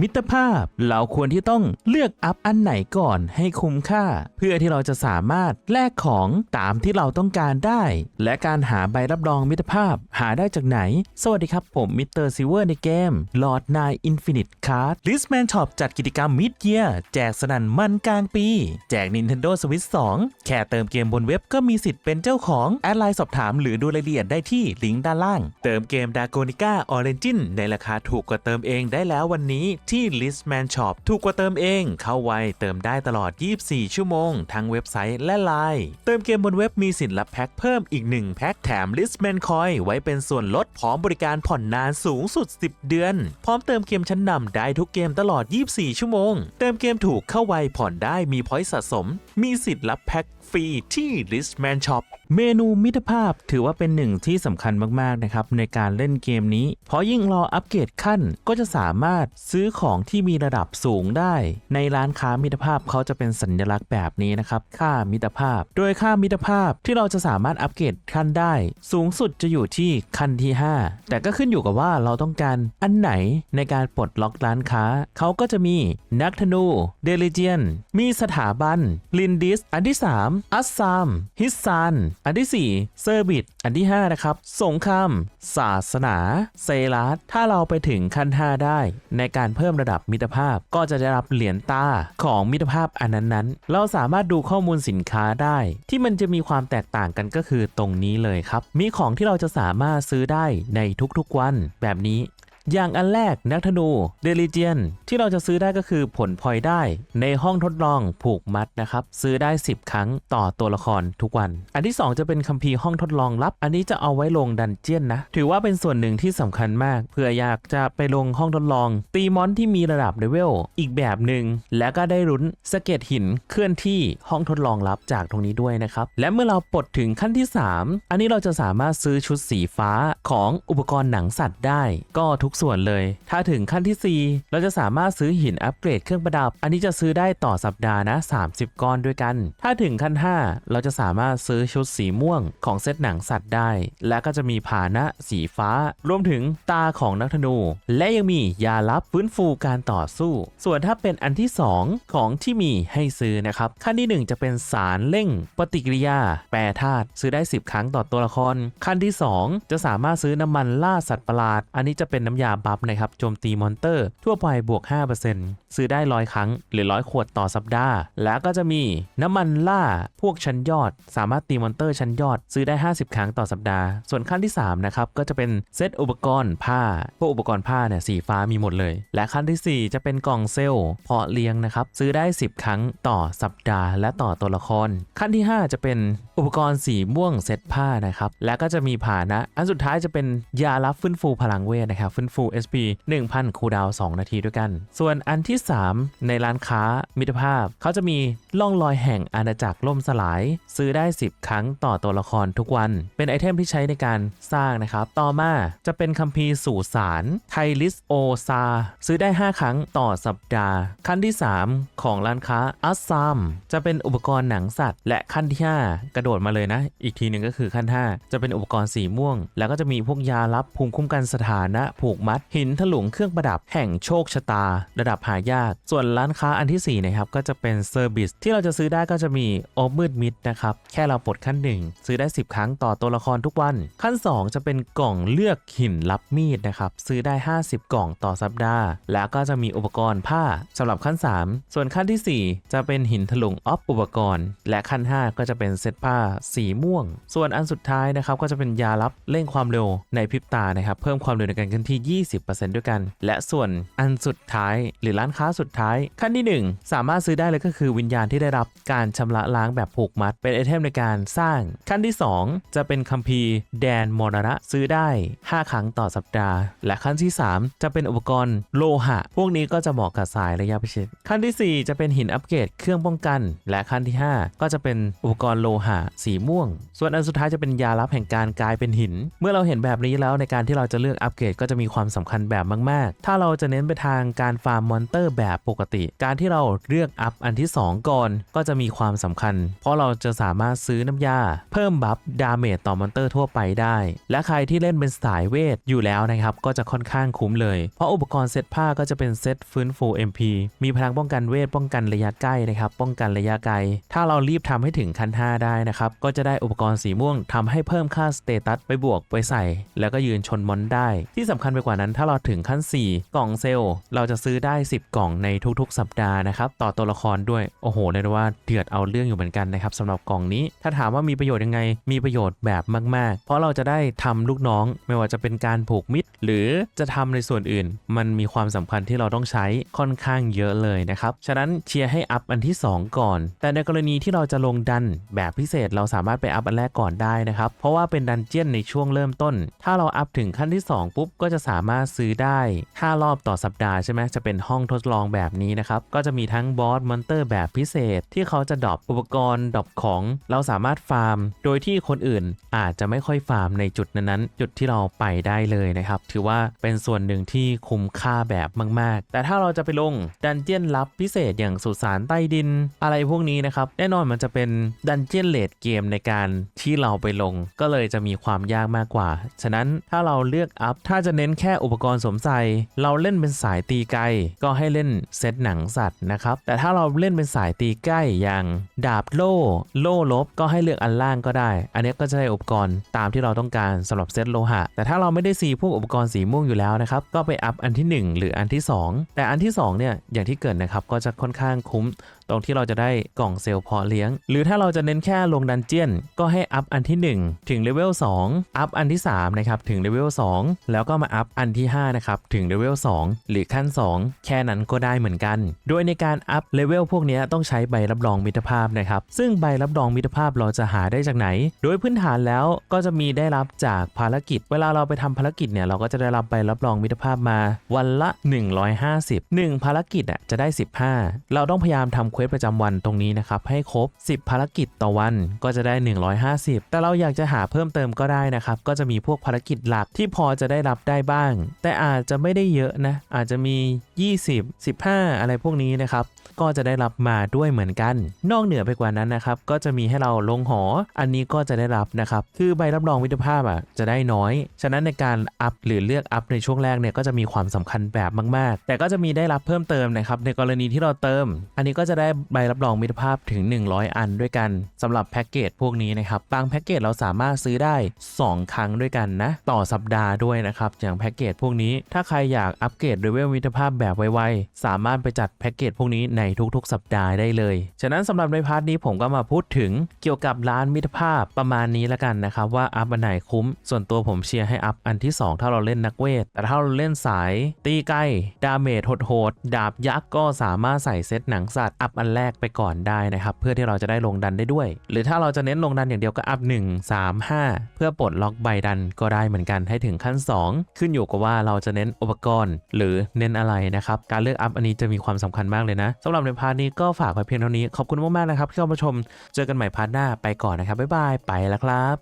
มิตรภาพเราควรที่ต้องเลือกอัพอันไหนก่อนให้คุ้มค่า เพื่อที่เราจะสามารถแลกของตามที่เราต้องการได้ และการหาใบรับรองมิตรภาพหาได้จากไหน สวัสดีครับผมมิสเตอร์ซิเวอร์ในเกม Lord 9 Infinite Card Listman Shop จัดกิจกรรม Mid Year แจกสนั่นมันกลางปี แจก Nintendo Switch 2 แค่เติมเกมบนเว็บก็มีสิทธิ์เป็นเจ้าของแอดไลน์สอบถามหรือดูรายละเอียดได้ที่ลิงก์ด้านล่าง เติมเกม d a g o n i c a Origin ในราคาถูกกว่าเติมเองได้แล้ววันนี้ที่ Listman Shop ถูกกว่าเติมเอง เข้าไวเติมได้ตลอด 24 ชั่วโมง ทั้งเว็บไซต์และไลน์เติมเกมบนเว็บมีสิทธิ์รับแพ็คเพิ่มอีก 1 แพ็คแถม Listman Coin ไว้เป็นส่วนลดพร้อมบริการผ่อนนานสูงสุด 10 เดือน พร้อมเติมเกมชั้นนำได้ทุกเกมตลอด 24 ชั่วโมง เติมเกมถูกเข้าไวผ่อนได้มีพอยต์สะสม มีสิทธิ์รับแพ็คฟรีที่ Listman Shop เมนูมิตรภาพถือว่าเป็นหนึ่งที่สำคัญมาก ๆ นะครับ ในการเล่นเกมนี้ เพราะยิ่งรออัปเกรดขั้นก็จะสามารถซื้อของที่มีระดับสูงได้ ในร้านค้ามิตรภาพเขาจะเป็นสัญลักษณ์แบบนี้นะครับ ค่ามิตรภาพ โดยค่ามิตรภาพที่เราจะสามารถอัปเกรดขั้นได้ สูงสุดจะอยู่ที่ขั้นที่ 5 แต่ก็ขึ้นอยู่กับว่าเราต้องการอันไหนในการปลดล็อกร้านค้า เขาก็จะมีนักธนูเดลิเจียนมีสถาบันลินดิส อันที่ 3 อัสซาม ฮิสซาน อันที่ 4 เซอร์บิตอันที่ 5 นะครับ สงคราม ศาสนา เซรัสถ้าเราไปถึงขั้น 5 ได้ ในการเพิ่มระดับมิตรภาพ ก็จะได้รับเหรียญตาของมิตรภาพอันนั้นๆ เราสามารถดูข้อมูลสินค้าได้ ที่มันจะมีความแตกต่างกันก็คือตรงนี้เลยครับ มีของที่เราจะสามารถซื้อได้ในทุกๆวัน แบบนี้ อย่างอันแรกนักธนูเดลิเจียนที่เราจะซื้อได้ก็คือผลพลอยได้ ในห้องทดลองผูกมัดนะครับ ซื้อได้ 10 ครั้งต่อตัวละครทุกวัน อันที่ 2 จะเป็นคัมภีร์ห้องทดลองลับ อันนี้จะเอาไว้ลงดันเจียนนะ ถือว่าเป็นส่วนหนึ่งที่สำคัญมากเพื่ออยากจะไปลงห้องทดลอง ตีมอนที่มีระดับเลเวลอีกแบบหนึ่งและก็ได้ลุ้นสะเก็ดหินเคลื่อนที่ห้องทดลองลับจากตรงนี้ด้วยนะครับและเมื่อเราปลดถึงขั้นที่ 3 อันนี้เราจะสามารถซื้อชุดสีฟ้าของอุปกรณ์หนังสัตว์ได้ ก็ทุกส่วนเลย ถ้าถึงขั้นที่ 4 เราจะสามารถซื้อหินอัปเกรดเครื่องประดับ อันนี้จะซื้อได้ต่อสัปดาห์นะ 30 ก้อนด้วยกัน ถ้าถึงขั้น 5 เราจะสามารถซื้อชุดสีม่วงของเซตหนังสัตว์ได้ และก็จะมีผานะสีฟ้า รวมถึงตาของนักธนู และยังมียาลับฟื้นฟูการต่อสู้ ส่วนถ้าเป็นอันที่ 2 ของที่มีให้ซื้อนะครับขั้นที่ 1 จะเป็นสารเร่ง ปฏิกิริยา แปรธาตุซื้อได้ 10 ครั้งต่อตัวละคร ขั้นที่ 2 จะสามารถซื้อน้ำมันล่าสัตว์ประหลาด อันนี้จะเป็นน้ำยาบัฟนะครับโจมตีมอนเตอร์ ทั่วไปบวก 5%ซื้อได้ร้อยครั้งหรือร้อยขวดต่อสัปดาห์ แล้วก็จะมีน้ำมันล่าพวกชั้นยอด สามารถตีมอนเตอร์ชั้นยอด ซื้อได้ 50 ครั้งต่อสัปดาห์ ส่วนขั้นที่3นะครับก็จะเป็นเซตอุปกรณ์ผ้าพวกอุปกรณ์ผ้าเนี่ยสีฟ้ามีหมดเลย และขั้นทีสี่4 จะเป็นกล่องเซลล์เพาะเลี้ยงนะครับซื้อได้ 10 ครั้งต่อสัปดาห์ และต่อตัวละคร ขั้นที่ 5 จะเป็นอุปกรณ์สีม่วงเซตผ้านะครับและก็จะมีผานะ อันสุดท้ายจะเป็นยารับฟื้นฟูพลังเวทนะครับฟื้นฟู SP 1000 คูลดาวน์2นาทีด้วยกัน ส่วนอันที่ 3 ในร้านค้ามิตรภาพ เขาจะมีล่องรอยแห่งอาณาจักรล่มสลาย ซื้อได้ 10 ครั้งต่อตัวละครทุกวัน เป็นไอเทมที่ใช้ในการสร้างนะครับ ต่อมาจะเป็นคัมภีร์สู่สารไทลิสโอซาซื้อได้ 5 ครั้งต่อสัปดาห์ ขั้นที่ 3 ของร้านค้าอัสซามจะเป็นอุปกรณ์หนังสัตว์ และขั้นที่ 5 กระโดดมาเลยนะ อีกทีหนึ่งก็คือขั้น 5 จะเป็นอุปกรณ์สีม่วง แล้วก็จะมีพวกยาลับภูมิคุ้มกันสถานะผูกมัดหินถลุงเครื่องประดับแห่งโชคชะตา ระดับหายาก ส่วนร้านค้าอันที่4นะครับก็จะเป็นเซอร์วิสที่เราจะซื้อได้ก็จะมีโอบมืดมิดนะครับแค่เราปลดขั้น 1 ซื้อได้ 10 ครั้งต่อตัวละครทุกวัน ขั้น 2 จะเป็นกล่องเลือกหินรับมีดนะครับซื้อได้ 50 กล่องต่อสัปดาห์ แล้วก็จะมีอุปกรณ์ผ้าสำหรับขั้น 3 ส่วนขั้นทีสี่ 4 จะเป็นหินถลุงออฟอุปกรณ์ และขั้น 5 ก็จะเป็นเซตผ้าสีม่วง ส่วนอันสุดท้ายนะครับก็จะเป็นยารับเร่งความเร็วในพริบตานะครับเพิ่มความเร็วในการเคลื่อนที่20%ด้วยกัน และส่วนอันสุดท้าย หรือร้านค้าสุดท้าย ขั้นที่ 1 สามารถซื้อได้เลยก็คือวิญญาณที่ได้รับการชำระล้างแบบผูกมัด เป็นไอเทมในการสร้าง ขั้นที่ 2 จะเป็นคัมภีร์แดนมรณะซื้อได้ 5 ครั้งต่อสัปดาห์ และขั้นที่ 3 จะเป็นอุปกรณ์โลหะ พวกนี้ก็จะเหมาะกับสายระยะประชิดขั้นทีสี่ 4 จะเป็นหินอัปเกรดเครื่องป้องกัน และขั้นที่ 5 ก็จะเป็นอุปกรณ์โลหะสีม่วง ส่วนอันสุดท้ายจะเป็นยาลับแห่งการกลายเป็นหิน เมื่อเราเห็นแบบนี้แล้วในการที่เราจะเลือกอัปเกรดก็จะมีความความสำคัญแบบมาก ๆ ถ้าเราจะเน้นไปทางการฟาร์มมอนเตอร์แบบปกติ การที่เราเลือกอัพอันที่ 2 ก่อนก็จะมีความสำคัญ เพราะเราจะสามารถซื้อน้ำยา เพิ่มบัฟดาเมจต่อมอนเตอร์ทั่วไปได้ และใครที่เล่นเป็นสายเวทอยู่แล้วนะครับก็จะค่อนข้างคุ้มเลย เพราะอุปกรณ์เซตผ้าก็จะเป็นเซตฟื้นฟู MP มีพลังป้องกันเวทป้องกันระยะใกล้นะครับป้องกันระยะไกล ถ้าเรารีบทำให้ถึงขั้น5ได้นะครับก็จะได้อุปกรณ์สีม่วงทำให้เพิ่มค่าสเตตัสไปบวกไปใส่ แล้วก็ยืนชนมอนได้ ที่สำคัญไปกว่าว่านั้นถ้าเราถึงขั้น 4 กล่องเซลล์ เราจะซื้อได้ 10 กล่องในทุกๆ สัปดาห์นะครับต่อตัวละครด้วย โอ้โหเรียกว่าเดือดเอาเรื่องอยู่เหมือนกันนะครับสำหรับกล่องนี้ ถ้าถามว่ามีประโยชน์ยังไง มีประโยชน์แบบมาก ๆ เพราะเราจะได้ทำลูกน้อง ไม่ว่าจะเป็นการผูกมิตร หรือจะทำในส่วนอื่น มันมีความสำคัญที่เราต้องใช้ค่อนข้างเยอะเลยนะครับฉะนั้นเชียร์ให้อัพอันที่ 2 ก่อน แต่ในกรณีที่เราจะลงดันแบบพิเศษเราสามารถไปอัพอันแรกก่อนได้นะครับเพราะว่าเป็นดันเจียนในช่วงเริ่มต้น ถ้าเราอัพถึงขั้นที่ 2 ปุ๊บก็จะสาามารถซื้อได้ 5 รอบต่อสัปดาห์ใช่ไหมจะเป็นห้องทดลองแบบนี้นะครับ ก็จะมีทั้งบอสมอนเตอร์แบบพิเศษ ที่เขาจะดรอปอุปกรณ์ดรอปของ เราสามารถฟาร์ม โดยที่คนอื่นอาจจะไม่ค่อยฟาร์มในจุดนั้นๆ จุดที่เราไปได้เลยนะครับ ถือว่าเป็นส่วนหนึ่งที่คุ้มค่าแบบมาก ๆ แต่ถ้าเราจะไปลงดันเจียนลับพิเศษอย่างสุสานใต้ดิน อะไรพวกนี้นะครับ แน่นอนมันจะเป็นดันเจียนเลดเกมในการที่เราไปลง ก็เลยจะมีความยากมากกว่า ฉะนั้นถ้าเราเลือกอัพถ้าจะเน้นแค่ค่อุปกรณ์สวมใส่เราเล่นเป็นสายตีไกลก็ให้เล่นเซตหนังสัตว์นะครับ แต่ถ้าเราเล่นเป็นสายตีใกล้อย่างดาบโล่ โล่ลบก็ให้เลือกอันล่างก็ได้ อันนี้ก็จะได้อุปกรณ์ตามที่เราต้องการสำหรับเซตโลหะ แต่ถ้าเราไม่ได้ซีพวกอุปกรณ์สีม่วงอยู่แล้วนะครับ ก็ไปอัพอันที่ 1 หรืออันที่ 2 แต่อันที่2เนี่ยอย่างที่เกิดนะครับก็จะค่อนข้างคุ้ม ตรงที่เราจะได้กล่องเซลล์เพอเลี้ยง หรือถ้าเราจะเน้นแค่ลงดันเจียน ก็ให้อัพอันที่ 1 ถึงเลเวล2อัพอันที่3นะครับถึงเลเวล2แล้วก็มาอัพอันที่5นะครับถึงเลเวล2หรือขั้น 2 แค่นั้นก็ได้เหมือนกัน โดยในการอัพเลเวลพวกนี้ต้องใช้ใบรับรองมิตรภาพนะครับ ซึ่งใบรับรองมิตรภาพเราจะหาได้จากไหน โดยพื้นฐานแล้วก็จะมีได้รับจากภารกิจ เวลาเราไปทำภารกิจเนี่ยเราก็จะได้รับใบรับรองมิตรภาพมา วันละ 150 1 ภารกิจอะจะได้ 15 เราต้องพยายามทำเควสประจำวันตรงนี้นะครับ ให้ครบ 10 ภารกิจต่อวันก็จะได้ 150 แต่เราอยากจะหาเพิ่มเติมก็ได้นะครับ ก็จะมีพวกภารกิจหลักที่พอจะได้รับได้บ้าง แต่อาจจะไม่ได้เยอะนะ อาจจะมี 20 15 อะไรพวกนี้นะครับ ก็จะได้รับมาด้วยเหมือนกัน นอกเหนือไปกว่านั้นนะครับ ก็จะมีให้เราลงหอ อันนี้ก็จะได้รับนะครับ คือใบรับรองมิตรภาพอะจะได้น้อย ฉะนั้นในการอัพหรือเลือกอัพในช่วงแรกเนี่ยก็จะมีความสำคัญแบบมาก ๆ แต่ก็จะมีได้รับเพิ่มเติมนะครับในกรณีที่เราเติม อันนี้ก็จะได้ใบรับรองมิตรภาพถึง 100 อันด้วยกันสำหรับแพ็กเกจพวกนี้นะครับบางแพ็กเกจเราสามารถซื้อได้ 2 ครั้งด้วยกันนะ ต่อสัปดาห์ด้วยนะครับอย่างแพ็กเกจพวกนี้ ถ้าใครอยากอัปเกรดเลเวลมิตรภาพแบบไวๆสามารถไปจัดแพ็กเกจพวกนี้ในทุกๆ สัปดาห์ได้เลย ฉะนั้นสำหรับในพาร์ทนี้ผมก็มาพูดถึงเกี่ยวกับร้านมิตรภาพประมาณนี้ล้วกันนะครับว่าอัพอันไหนคุ้ม ส่วนตัวผมเชียร์ให้อัพอันที่ 2 ถ้าเราเล่นนักเวท แต่ถ้าเราเล่นสาย ตีใกล้ ดาเมจโหดๆดาบยักษ์ก็สามารถใส่เซตหนังสัตว์อัพอันแรกไปก่อนได้นะครับเพื่อที่เราจะได้ลงดันได้ด้วย หรือถ้าเราจะเน้นลงดันอย่างเดียวก็อัพ 1 3 5 เพื่อปลดล็อกใบดันก็ได้เหมือนกันให้ถึงขั้น 2 ขึ้นอยู่กับว่าเราจะเน้นอุปกรณ์ หรือเน้นอะไรนะครับการเลือกอัพอันนี้จะมีความสำคัญมากเลยนะสำหรับในพาร์ทนี้ก็ฝากไว้เพียงเท่านี้ ขอบคุณมากๆนะครับที่เข้ามาชม เจอกันใหม่พาร์ทหน้าไปก่อนนะครับ บ๊ายบาย ไปแล้วครับ